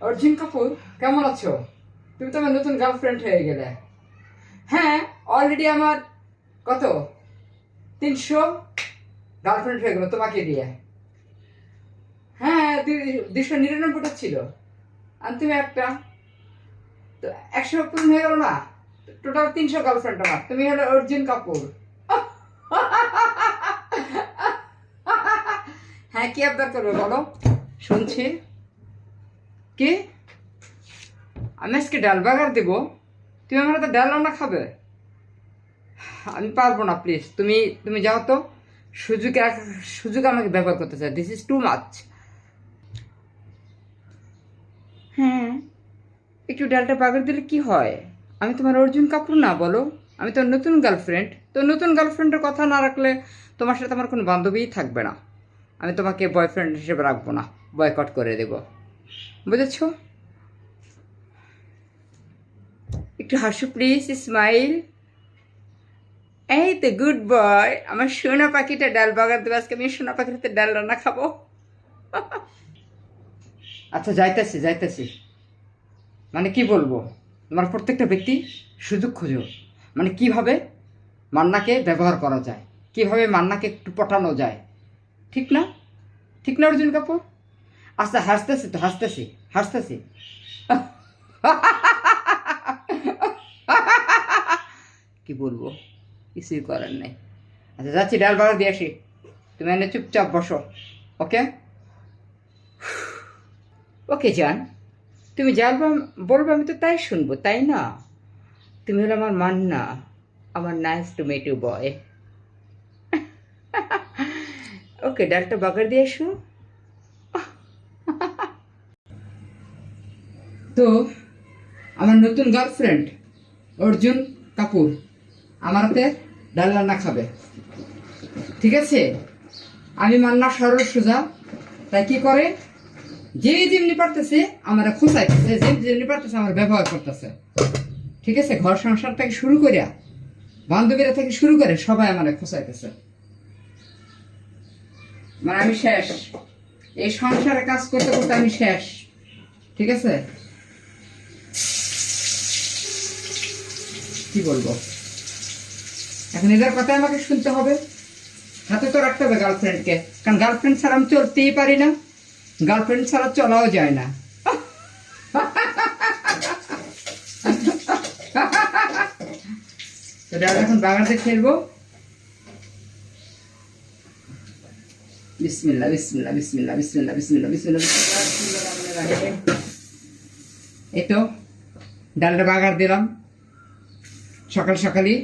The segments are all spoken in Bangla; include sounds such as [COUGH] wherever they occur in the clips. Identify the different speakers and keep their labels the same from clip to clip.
Speaker 1: অর্জুন কাপুর কেমন আছো তুমি তো নতুন গার্লফ্রেন্ড হয়ে গেলে হ্যাঁ অলরেডি আমার কত তিনশো গার্লফ্রেন্ড হয়ে গেল তোমাকে দিয়ে হ্যাঁ দুশো নিরানব্বইটা ছিল আর তুমি একটা তো একশো পূর্ণ হয়ে গেল না টোটাল তিনশো গার্লফ্রেন্ড আমার তুমি হলো অর্জুন কাপুর হ্যাঁ কি আবদার করবে বলো শুনছি কি? আমি আজকে ডাল বাগার দেবো। তুমি আমার হাতে ডাল রান্না খাবে? আমি পারব না প্লিজ তুমি তুমি যাও তো। সুযোগ সুযোগ আমাকে ব্যবহার করতে চাই দিস ইজ টু মাচ হ্যাঁ। একটু ডালটা বাগার দিলে কি হয়? আমি তোমার অর্জুন কাপুর না বলো। আমি তোর নতুন গার্লফ্রেন্ড তো নতুন গার্লফ্রেন্ডের কথা না রাখলে তোমার সাথে আমার কোনো বান্ধবীই থাকবে না। আমি তোমাকে বয়ফ্রেন্ড হিসেবে রাখব না। বয়কট করে দেব। বুঝেছ? একটু হাসু প্লিজ স্মাইল এই তো গুড বয় আমার সোনা পাখিটা ডাল বাগার দেবে আজকে আমি সোনা পাখিটাতে ডাল রান্না খাব? [LAUGHS] আচ্ছা যাইতেছি যাইতেছি। মানে কি বলব? তোমার প্রত্যেকটা ব্যক্তি সুযোগ খোঁজো। মানে কীভাবে মান্নাকে ব্যবহার করা যায়? কীভাবে মান্নাকে একটু পটানো যায়? ঠিক না? ঠিক না, অর্জুন কাপুর? আচ্ছা হাসতেছি তো, হাসতেছি হাসতেছি। কি বলব? কিছুই করার নেই। আচ্ছা যাচ্ছি, ডাল বাগার দিয়ে আসি। তুমি এনে চুপচাপ বসো, ওকে? ওকে যান তুমি যা বলবে- আমি তো তাই শুনব, তাই না? তুমি হলো আমার মান্না, আমার nice to tomato boy okay, ডালটা বাগার দিয়ে এসো তো আমার নতুন গার্লফ্রেন্ড অর্জুন কাপুর, আমার হাতে ডাল রান্না খাবে। ঠিক আছে? আমি মান্না সরল সোজা, তাই কি করে? যে যেমনি পারতেছে, আমার খোঁচাইতেছে যে যেমনি পারতেছে, আমার ব্যবহার করতেছে। ঠিক আছে? ঘর সংসার থেকে শুরু করে বান্ধবীরা থেকে শুরু করে সবাই আমার খোঁচাইতেছে। মানে আমি শেষ। এই সংসারে কাজ করতে করতে আমি শেষ। ঠিক আছে? কি বলব এখন এদের কথা আমাকে শুনতে হবে হাতে তো রাখতে হবে গার্লফ্রেন্ডকে কারণ গার্লফ্রেন্ড ছাড়া আমি চলতেই পারি না গার্লফ্রেন্ড ছাড়া চলাও যায় না এখন বাগানতে খেলব বিসমিল্লা বিসমিল্লা বিসমিল্লা বিসমিল্লা বিসমিল্লা বিসমিল্লা এই তো ডালটা বাগার দিলাম সকাল সকালই।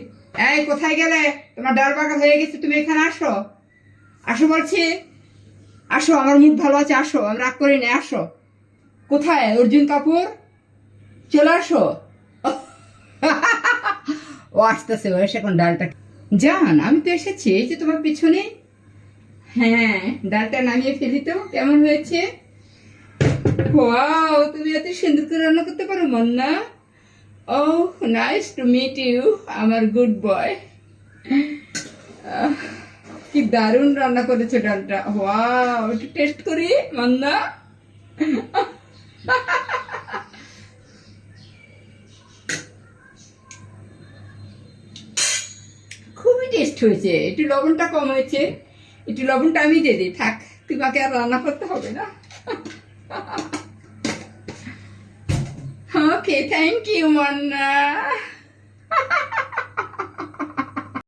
Speaker 1: এই, কোথায় গেলে? তোমার ডাল বাগার হয়ে গেছে, তুমি এখানে আসো। আসো বলছি, আসো, আমার মুড ভালো আছে, আসো, আমি রাগ করি না, আসো। কোথায়, অর্জুন কাপুর? চলে আসো। ও আসতেছে ও এসে এখন ডালটা। জান, আমি তো এসেছি, এই যে তোমার পিছনে। হ্যাঁ ডালটা নামিয়ে ফেলি তো, কেমন হয়েছে? ওয়াও, তুমি এত সুন্দর করে রান্না করতে পারো, মন্না। ও নাইস টু মিট ইউ আমার গুড বয় কি দারুণ রান্না করেছ ডালটা। ওয়াও একটু টেস্ট করি মান্না খুবই টেস্ট হয়েছে। একটু লবণটা কম হয়েছে। একটু লবণটা আমি দিয়ে দিই। থাক, তোমাকে আর রান্না করতে হবে না। Okay thank you Manna